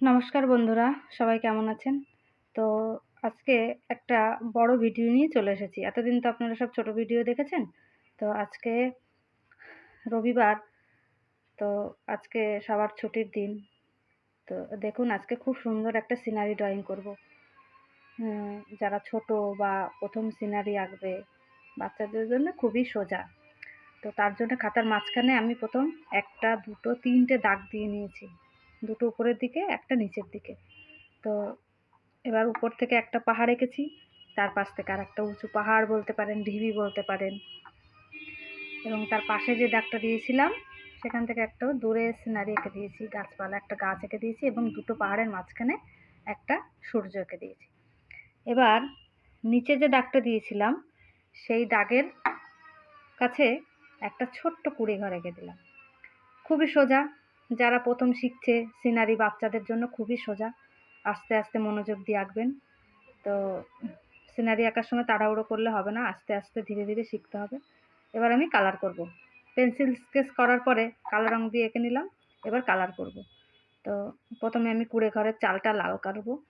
নমস্কার বন্ধুরা, সবাই কেমন আছেন? তো আজকে একটা বড় ভিডিও নিয়ে চলে এসেছি। এতদিন তো আপনারা সব ছোট ভিডিও দেখেছেন? তো আজকে রবিবার, তো আজকে সবার ছুটির দিন। তো দেখুন, আজকে খুব সুন্দর একটা সিনারি ড্রয়িং করব। যারা ছোট বা প্রথম সিনারি আঁকবে, বাচ্চাদের জন্য খুবই সোজা। তো তার জন্য খাতার মাঝখানে আমি প্রথম একটা, দুটো, তিনটে দাগ দিয়ে নিয়েছি। দুটো উপরের দিকে, একটা নিচের দিকে। তো এবার উপর থেকে একটা পাহাড় এঁকেছি, তার পাশ থেকে আর একটা উঁচু পাহাড় বলতে পারেন, ঢিবি বলতে পারেন। এবং তার পাশে যে দাগটা দিয়েছিলাম, সেখান থেকে একটা দূরে সিনারি এঁকে দিয়েছি, গাছপালা, একটা গাছ এঁকে দিয়েছি এবং দুটো পাহাড়ের মাঝখানে একটা সূর্য এঁকে দিয়েছি। এবার নিচে যে দাগটা দিয়েছিলাম, সেই দাগের কাছে একটা ছোট্ট কুড়ি ঘর এঁকে দিলাম। খুবই সোজা যারা প্রথম শিখছে সিনারি বাচ্চাদের জন্য খুবই সোজা। আস্তে আস্তে মনোযোগ দিয়ে আঁকবেন। তো সিনারি আঁকার সময় তাড়াহুড়ো করলে হবে না, আস্তে আস্তে ধীরে ধীরে শিখতে হবে। এবার আমি কালার করব। পেন্সিল স্কেচ করার পরে কালো রং দিয়ে এঁকে নিলাম, এবার কালার করব। তো প্রথমে আমি কুড়ে ঘরের চালটা লাল কাটবো।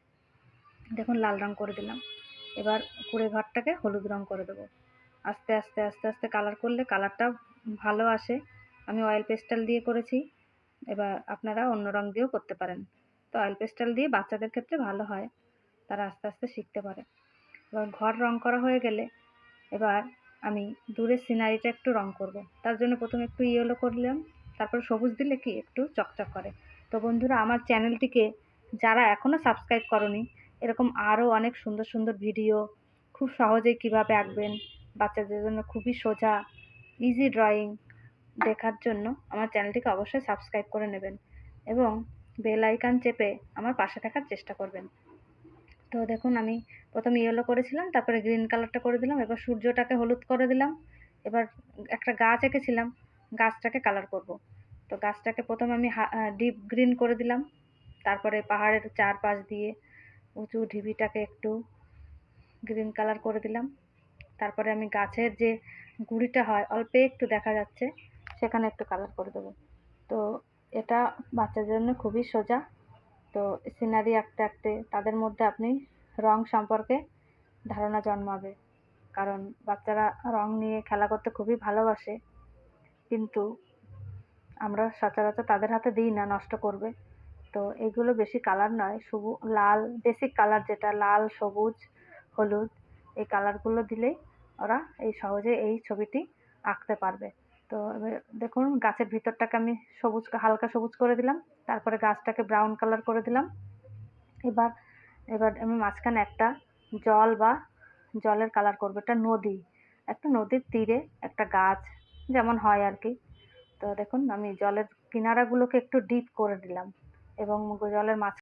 দেখুন, লাল রং করে দিলাম। এবার কুড়ে ঘরটাকে হলুদ রং করে দেবো। আস্তে আস্তে আস্তে আস্তে কালার করলে কালারটা ভালো আসে। আমি অয়েল পেস্টাল দিয়ে করেছি। এবার আপনারা অন্য রং দিয়েও করতে পারেন। তো অয়েল পেস্টাল দিয়ে বাচ্চাদের ক্ষেত্রে ভালো হয়। তারা আস্তে আস্তে শিখতে পারে। এবার ঘর রং করা হয়ে গেলে এবার আমি দূরের সিনারিটা একটু রং করব। তার জন্য প্রথমে একটু ইয়েলো করলাম, তারপর সবুজ দিলে কি? একটু চকচক করে। তো বন্ধুরা, আমার চ্যানেলটিকে যারা এখনও সাবস্ক্রাইব করনি, এরকম আরও অনেক সুন্দর সুন্দর ভিডিও খুব সহজেই কীভাবে আঁকবেন বাচ্চাদের জন্য খুবই সোজা ইজি ড্রয়িং দেখার জন্য আমার চ্যানেলটিকে অবশ্যই সাবস্ক্রাইব করে নেবেন এবং বেল আইকন চেপে আমার পাশে থাকার চেষ্টা করবেন। তো দেখুন, আমি প্রথম ইয়েলো করেছিলাম, তারপরে গ্রিন কালারটা করে দিলাম, এবার সূর্যটাকে হলুদ করে দিলাম, এবার একটা গাছ এঁকেছিলাম, গাছটাকে কালার করব। তো গাছটাকে প্রথম আমি ডিপ গ্রিন করে দিলাম, তারপরে পাহাড়ের চারপাশ দিয়ে উঁচু ঢিবিটাকে একটু গ্রিন কালার করে দিলাম। তারপরে আমি গাছের যে গুঁড়িটা হয়, অল্প একটু দেখা যাচ্ছে সেখানে একটু কালার করে দেবো। তো এটা বাচ্চাদের জন্য খুবই সোজা। তো সিনারি আঁকতে আঁকতে তাদের মধ্যে আপনি রং সম্পর্কে ধারণা জন্মাবে। কারণ বাচ্চারা রং নিয়ে খেলা করতে খুবই ভালোবাসে। কিন্তু আমরা সচরাচর তাদের হাতে দিই না, নষ্ট করবে। তো এগুলো বেশি কালার নয়, শুধু লাল বেসিক কালার যেটা, লাল, সবুজ, হলুদ, এই কালারগুলো দিলেই ওরা এই সহজে এই ছবিটি আঁকতে পারবে। তো এবার দেখুন, গাছের ভিতরটাকে আমি সবুজ, হালকা সবুজ করে দিলাম। তারপরে গাছটাকে ব্রাউন কালার করে দিলাম। এবার এবার আমি মাঝখানে একটা জল বা জলের কালার করব। এটা নদী, একটা নদীর তীরে একটা গাছ যেমন হয় আর কি। তো দেখুন, আমি জলের কিনারাগুলোকে একটু ডিপ করে দিলাম এবং জলের মাঝ